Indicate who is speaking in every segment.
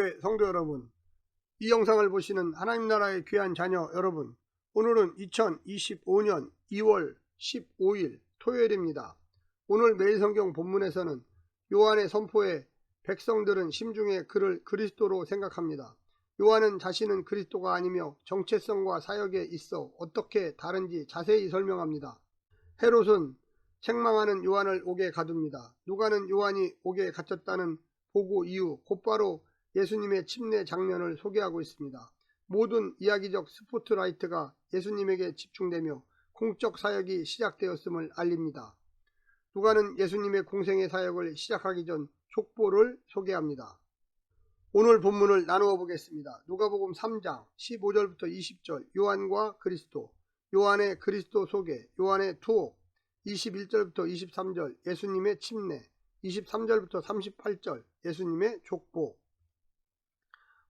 Speaker 1: 성산교회 성도 여러분, 이 영상을 보시는 하나님 나라의 귀한 자녀 여러분, 오늘은 2025년 2월 15일 토요일입니다. 오늘 매일 성경 본문에서는 요한의 선포에 백성들은 심중에 그를 그리스도로 생각합니다. 요한은 자신은 그리스도가 아니며 정체성과 사역에 있어 어떻게 다른지 자세히 설명합니다. 헤롯은 책망하는 요한을 옥에 가둡니다. 누가는 요한이 옥에 갇혔다는 보고 이후 곧바로 예수님의 침례 장면을 소개하고 있습니다. 모든 이야기적 스포트라이트가 예수님에게 집중되며 공적 사역이 시작되었음을 알립니다. 누가는 예수님의 공생의 사역을 시작하기 전 족보를 소개합니다. 오늘 본문을 나누어 보겠습니다. 누가복음 3장 15절부터 20절 요한과 그리스도 요한의 그리스도 소개 요한의 투옥 21절부터 23절 예수님의 침례 23절부터 38절 예수님의 족보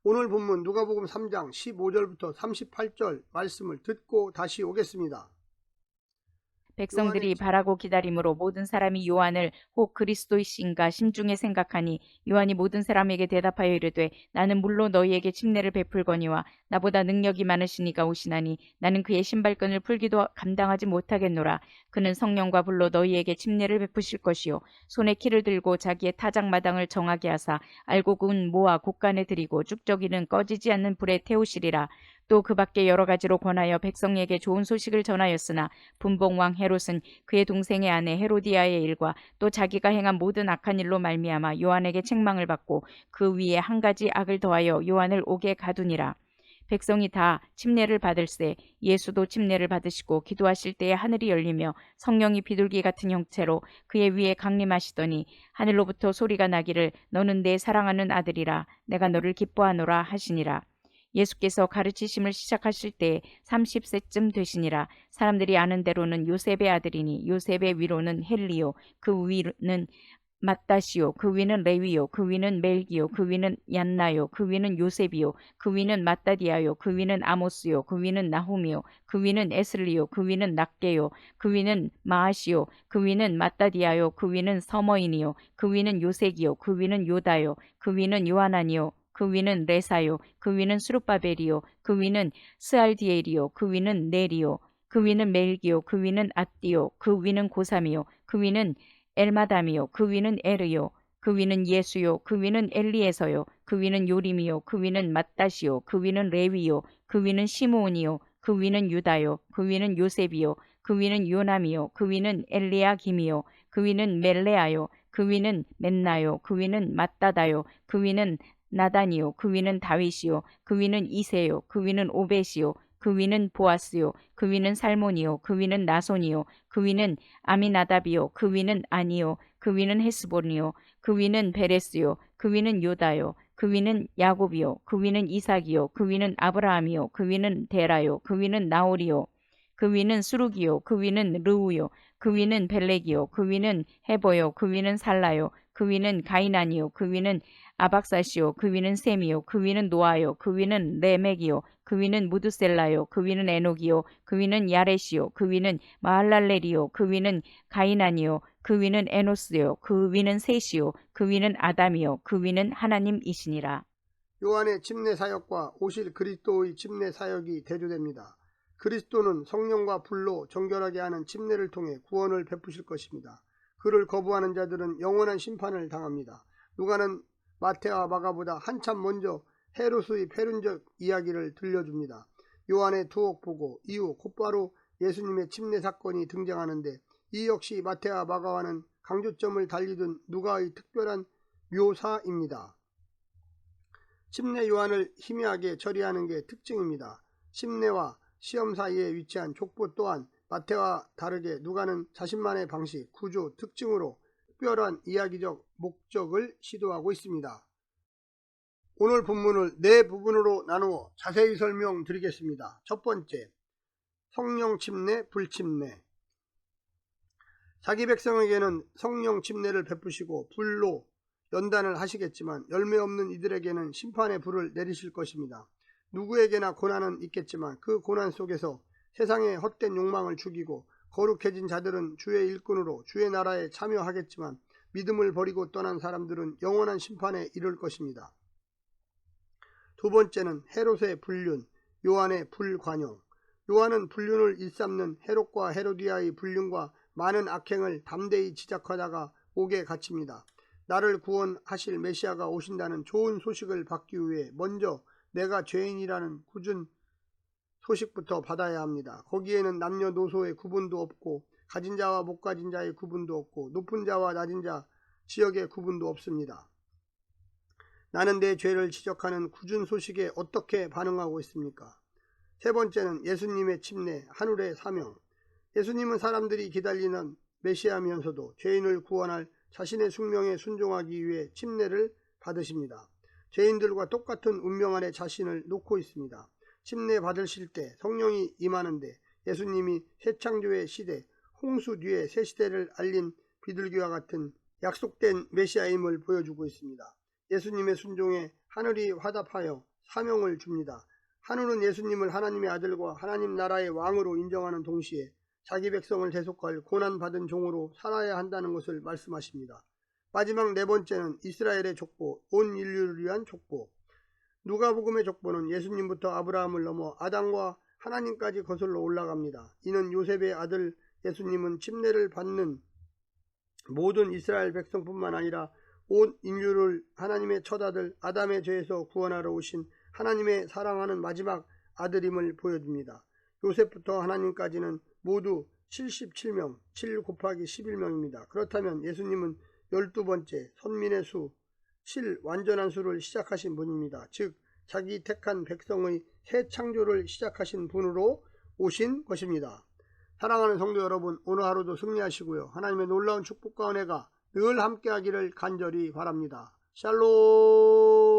Speaker 1: 오늘 본문 누가복음 3장 15절부터 38절 말씀을 듣고 다시 오겠습니다.
Speaker 2: 백성들이 바라고 기다림으로 모든 사람이 요한을 혹 그리스도이신가? 심중에 생각하니 요한이 모든 사람에게 대답하여 이르되 나는 물로 너희에게 침례를 베풀거니와 나보다 능력이 많으시니가 오시나니 나는 그의 신발끈을 풀기도 감당하지 못하겠노라. 그는 성령과 불로 너희에게 침례를 베푸실 것이요. 손에 키를 들고 자기의 타작마당을 정하게 하사 알곡은 모아 곳간에 들이고 쭉저기는 꺼지지 않는 불에 태우시리라 또 그 밖에 여러 가지로 권하여 백성에게 좋은 소식을 전하였으나 분봉왕 헤롯은 그의 동생의 아내 헤로디아의 일과 또 자기가 행한 모든 악한 일로 말미암아 요한에게 책망을 받고 그 위에 한 가지 악을 더하여 요한을 옥에 가두니라. 백성이 다 침례를 받을세 예수도 침례를 받으시고 기도하실 때에 하늘이 열리며 성령이 비둘기 같은 형체로 그의 위에 강림하시더니 하늘로부터 소리가 나기를 너는 내 사랑하는 아들이라 내가 너를 기뻐하노라 하시니라. 예수께서 가르치심을 시작하실 때 30세쯤 되시니라 사람들이 아는 대로는 요셉의 아들이니 요셉의 위로는 헬리요 그 위는 마따시요 그 위는 레위요 그 위는 멜기요 그 위는 얀나요 그 위는 요셉이요 그 위는 마따디아요 그 위는 아모스요 그 위는 나훔이요 그 위는 에슬리요 그 위는 낫게요 그 위는 마아시요 그 위는 마따디아요 그 위는 서머인이요 그 위는 요색이요 그 위는 요다요 그 위는 요하나니요 그 위는 레사요 그 위는 수르바벨이요 그 위는 스알디엘이요 그 위는 네리요 그 위는 멜기요 그 위는 아띠요 그 위는 고삼이요 그 위는 엘마담이요 그 위는 에르요 그 위는 예수요 그 위는 엘리에서요 그 위는 요림이요 그 위는 마따시요 그 위는 레위요 그 위는 시므온이요 그 위는 유다요 그 위는 요셉이요 그 위는 요남이요 그 위는 엘리야김이요 그 위는 멜레아요 그 위는 맨나요 그 위는 마따다요 그 위는 나단이요 그 위는 다윗이요 그 위는 이세요 그 위는 오벳이요 그 위는 보아스요 그 위는 살몬이요 그 위는 나손이요 그 위는 아미나답이요 그 위는 아니요 그 위는 헤스본이요 그 위는 베레스요 그 위는 요다요 그 위는 야곱이요 그 위는 이삭이요 그 위는 아브라함이요 그 위는 데라요 그 위는 나홀이요 그 위는 수룩이요 그 위는 르우요 그 위는 벨렉이요 그 위는 헤보요 그 위는 살라요 그 위는 가이난이요 그 위는 아박사시요 그 위는 셈이요 그 위는 노아요 그 위는 레멕이요 그 위는 무드셀라요 그 위는 에녹이요 그 위는 야렛이요 그 위는 마할랄렐이요 그 위는 가이난이요 그 위는 에노스요 그 위는 셋이요 그 위는 아담이요 그 위는 하나님이시니라
Speaker 1: 요한의 침례 사역과 오실 그리스도의 침례 사역이 대조됩니다. 그리스도는 성령과 불로 정결하게 하는 침례를 통해 구원을 베푸실 것입니다. 그를 거부하는 자들은 영원한 심판을 당합니다. 누가는 마태와 마가보다 한참 먼저 헤롯의 패륜적 이야기를 들려줍니다. 요한의 투옥 보고 이후 곧바로 예수님의 침례 사건이 등장하는데 이 역시 마태와 마가와는 강조점을 달리 둔 누가의 특별한 묘사입니다. 침례 요한을 희미하게 처리하는 게 특징입니다. 침례와 시험 사이에 위치한 족보 또한 마태와 다르게 누가는 자신만의 방식, 구조, 특징으로 특별한 이야기적 목적을 시도하고 있습니다. 오늘 본문을 네 부분으로 나누어 자세히 설명드리겠습니다. 첫 번째, 성령 침례, 불침례. 자기 백성에게는 성령 침례를 베푸시고 불로 연단을 하시겠지만 열매 없는 이들에게는 심판의 불을 내리실 것입니다. 누구에게나 고난은 있겠지만 그 고난 속에서 세상의 헛된 욕망을 죽이고 거룩해진 자들은 주의 일꾼으로 주의 나라에 참여하겠지만 믿음을 버리고 떠난 사람들은 영원한 심판에 이를 것입니다. 두 번째는 헤롯의 불륜, 요한의 불관용. 요한은 불륜을 일삼는 헤롯과 헤로디아의 불륜과 많은 악행을 담대히 지적하다가 옥에 갇힙니다. 나를 구원하실 메시아가 오신다는 좋은 소식을 받기 위해 먼저 내가 죄인이라는 굳은 소식부터 받아야 합니다. 거기에는 남녀노소의 구분도 없고 가진 자와 못 가진 자의 구분도 없고 높은 자와 낮은 자 지역의 구분도 없습니다. 나는 내 죄를 지적하는 굳은 소식에 어떻게 반응하고 있습니까? 세 번째는 예수님의 침례, 하늘의 사명. 예수님은 사람들이 기다리는 메시아면서도 죄인을 구원할 자신의 숙명에 순종하기 위해 침례를 받으십니다. 죄인들과 똑같은 운명 안에 자신을 놓고 있습니다. 침례 받으실 때 성령이 임하는데 예수님이 새 창조의 시대, 홍수 뒤의 새 시대를 알린 비둘기와 같은 약속된 메시아임을 보여주고 있습니다. 예수님의 순종에 하늘이 화답하여 사명을 줍니다. 하늘은 예수님을 하나님의 아들과 하나님 나라의 왕으로 인정하는 동시에 자기 백성을 대속할 고난받은 종으로 살아야 한다는 것을 말씀하십니다. 마지막 네 번째는 이스라엘의 족보, 온 인류를 위한 족보. 누가복음의 족보는 예수님부터 아브라함을 넘어 아담과 하나님까지 거슬러 올라갑니다. 이는 요셉의 아들 예수님은 침례를 받는 모든 이스라엘 백성뿐만 아니라 온 인류를 하나님의 첫 아들 아담의 죄에서 구원하러 오신 하나님의 사랑하는 마지막 아들임을 보여줍니다. 요셉부터 하나님까지는 모두 77명, 7 곱하기 11명입니다. 그렇다면 예수님은 12번째 선민의 수, 7 완전한 수를 시작하신 분입니다. 즉 자기 택한 백성의 새 창조를 시작하신 분으로 오신 것입니다. 사랑하는 성도 여러분, 오늘 하루도 승리하시고요. 하나님의 놀라운 축복과 은혜가 늘 함께하기를 간절히 바랍니다. 샬롬